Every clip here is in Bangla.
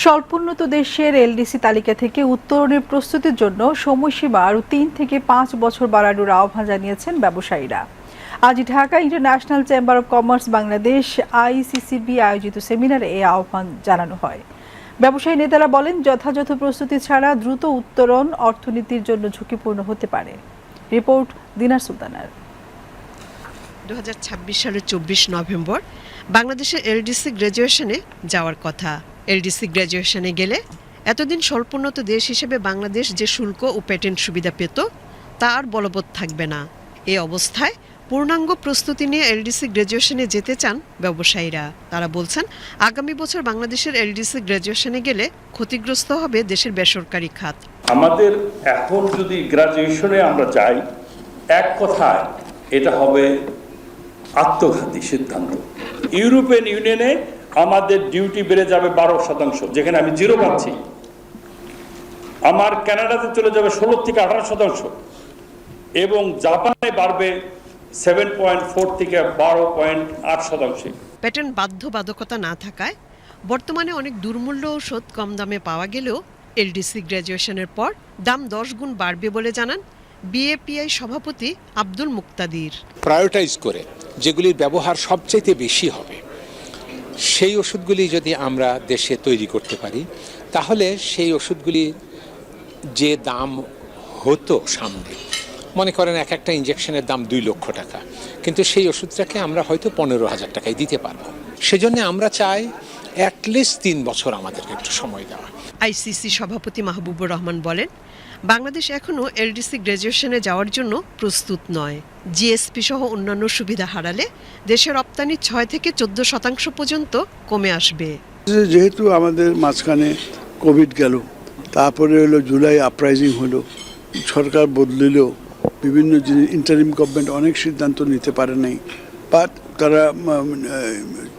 স্বল্পোন্নত দেশের এলডিসি তালিকা থেকে উত্তরণের প্রস্তুতির জন্য সময়সীমা আরও তিন থেকে পাঁচ বছর বাড়ানোর আহ্বান জানিয়েছেন ব্যবসায়ীরা। আজ Dhaka international chamber of commerce Bangladesh, ICCB আয়োজিত সেমিনারে এই আহ্বান জানানো হয়। ব্যবসায়ী নেতারা বলেন, যথাযথ প্রস্তুতি ছাড়া দ্রুত উত্তরণ অর্থনীতির জন্য ঝুঁকিপূর্ণ হতে পারে। রিপোর্ট দিনার সুলতানার। দু সালের চব্বিশ নভেম্বর বাংলাদেশের এলডিসি গ্র্যাজুয়েশনে যাওয়ার কথা। এলডিসি গ্র্যাজুয়েশনে গেলে এতদিন স্বল্পোন্নত দেশ হিসেবে বাংলাদেশ যে শুল্ক ও প্যাটেন্ট সুবিধা পেত, তা আর বলবৎ থাকবে না। এ অবস্থায় পূর্ণাঙ্গ প্রস্তুতি নিয়ে এলডিসি গ্র্যাজুয়েশনে যেতে চান ব্যবসায়ীরা। তারা বলছেন, আগামী বছর বাংলাদেশের এলডিসি গ্র্যাজুয়েশনে গেলে ক্ষতিগ্রস্ত হবে দেশের বেসরকারি খাত। আমাদের এখন যদি গ্রাজুয়েশনে আমরা যাই, এক কথায় এটা হবে আত্মঘাতী সিদ্ধান্ত। ইউরোপিয়ান ইউনিয়নে আমাদের ডিউটি বেড়ে যাবে বারো শতাংশ যেখানে আমি জিরো পাচ্ছি। আমার কানাডাতে চলে যাবে ষোলো থেকে আঠারো শতাংশ। এবং জাপানে বাড়বে সেভেন পয়েন্ট ফোর থেকে বারো পয়েন্ট আট শতাংশে। প্যাটার্ন বাধ্যবাধকতা না থাকায় বর্তমানে অনেক দুর্মূল্য ঔষধ কম দামে পাওয়া গেলেও এলডিসি গ্র্যাজুয়েশনের পর দাম দশ গুণ বাড়বে বলে জানান বিএপিআই সভাপতি আব্দুল মুক্তাদির। প্রায়োরিটাইজ করে যেগুলির ব্যবহার সবচাইতে বেশি হবে। সেই ওষুধগুলি যদি আমরা দেশে তৈরি করতে পারি, তাহলে সেই ওষুধগুলি যে দাম হতো সামনে, মনে করেন এক একটা ইঞ্জেকশনের দাম দুই লক্ষ টাকা, কিন্তু সেই ওষুধটাকে আমরা হয়তো পনেরো হাজার টাকায় দিতে পারব। সেজন্য আমরা চাই অ্যাটলিস্ট তিন বছর আমাদেরকে একটু সময় দেওয়া। আইসিসি সভাপতি মাহবুবুর রহমান বলেন বাংলাদেশ এখনও এলডিসি গ্র্যাজুয়েশনে যাওয়ার জন্য প্রস্তুত নয়। জিএসপি সহ অন্যান্য সুবিধা হারালে দেশের রপ্তানি ছয় থেকে চোদ্দ শতাংশ পর্যন্ত কমে আসবে। যেহেতু আমাদের মাঝখানে কোভিড গেল, তারপরে হলো জুলাই আপরাইজিং হলো, সরকার বদলিল বিভিন্ন জিনিস ইন্টারিম গভর্নমেন্ট অনেক সিদ্ধান্ত নিতে পারে নাই বাট তারা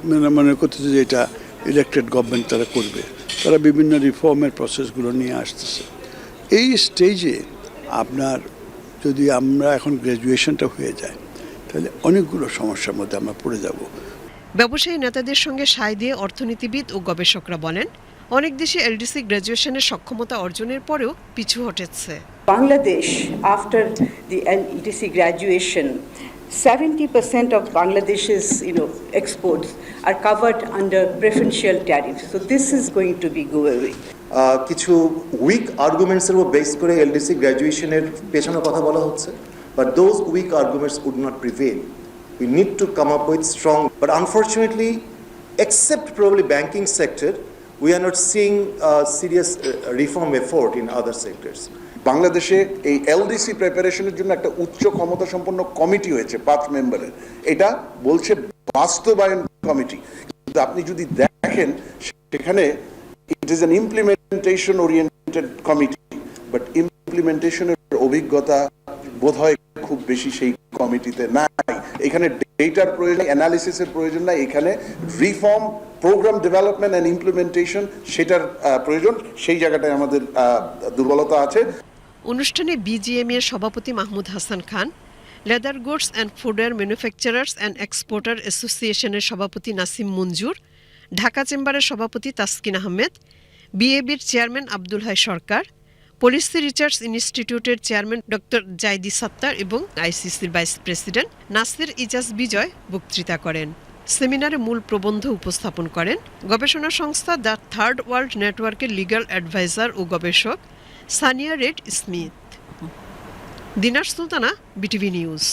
মানে মনে করতেছে যে এটা ইলেক্টেড গভর্নমেন্ট তারা করবে। তারা বিভিন্ন রিফর্মের প্রসেসগুলো নিয়ে আসতেছে। এই স্টেজে আপনার যদি আমরা এখন গ্র্যাজুয়েশনটা হয়ে যায় তাহলে অনেকগুলো সমস্যার মধ্যে আমরা পড়ে যাব। ব্যবসায়ী নেতাদের সঙ্গে সায় দিয়ে অর্থনীতিবিদ ও গবেষকরা বলেন অনেক দেশে এলডিসি গ্র্যাজুয়েশনের সক্ষমতা অর্জনের পরেও পিছু হটেছে। Bangladesh after the LDC graduation, 70% of Bangladesh's you know, exports are covered under preferential tariffs. So this is going to be go away. কিছু উইক আর্গুমেন্টসের উপর বেস করে এলডিসি গ্র্যাজুয়েশনের পেছনে কথা বলা হচ্ছে but those weak arguments would not prevail we need to come up with strong but unfortunately except probably banking sector we are not seeing uh, serious uh, reform effort in other sectors বাংলাদেশে এই এলডিসি প্রিপারেশনের জন্য একটা উচ্চ ক্ষমতা সম্পন্ন কমিটি হয়েছে, পাঁচ মেম্বারের। এটা বলছে বাস্তবায়ন কমিটি। কিন্তু আপনি যদি দেখেন, সেখানে it is an implementation oriented committee but ইমপ্লিমেন্টেশনের অভিজ্ঞতা বোধহয় খুব বেশি সেই কমিটিতে নাই। এখানে ডেটার প্রয়োজন অ্যানালিসিসের প্রয়োজন নাই। এখানে reform programme development and implementation সেটার প্রয়োজন। সেই জায়গাটায় আমাদের দুর্বলতা আছে। অনুষ্ঠানে বিজিএম এর সভাপতি Mahmud Hasan Khan, leather goods and footwear manufacturers and exporter অ্যাসোসিয়েশনের সভাপতি নাসিম মঞ্জুর, ঢাকা চেম্বারের সভাপতি Taskin Ahmed, বিএবির chairman Abdul Hai Sarkar, policy research ইনস্টিটিউটের চেয়ারম্যান ডক্টর জাইদি সাত্তার এবং আইসিসির ভাইস প্রেসিডেন্ট নাসির ইজাজ বিজয় বক্তৃতা করেন। সেমিনারে মূল প্রবন্ধ উপস্থাপন করেন গবেষণা সংস্থা দ্য থার্ড ওয়ার্ল্ড নেটওয়ার্কের লিগ্যাল অ্যাডভাইজার ও গবেষক Sania Reid Smith. Dinar Sultana BTV news.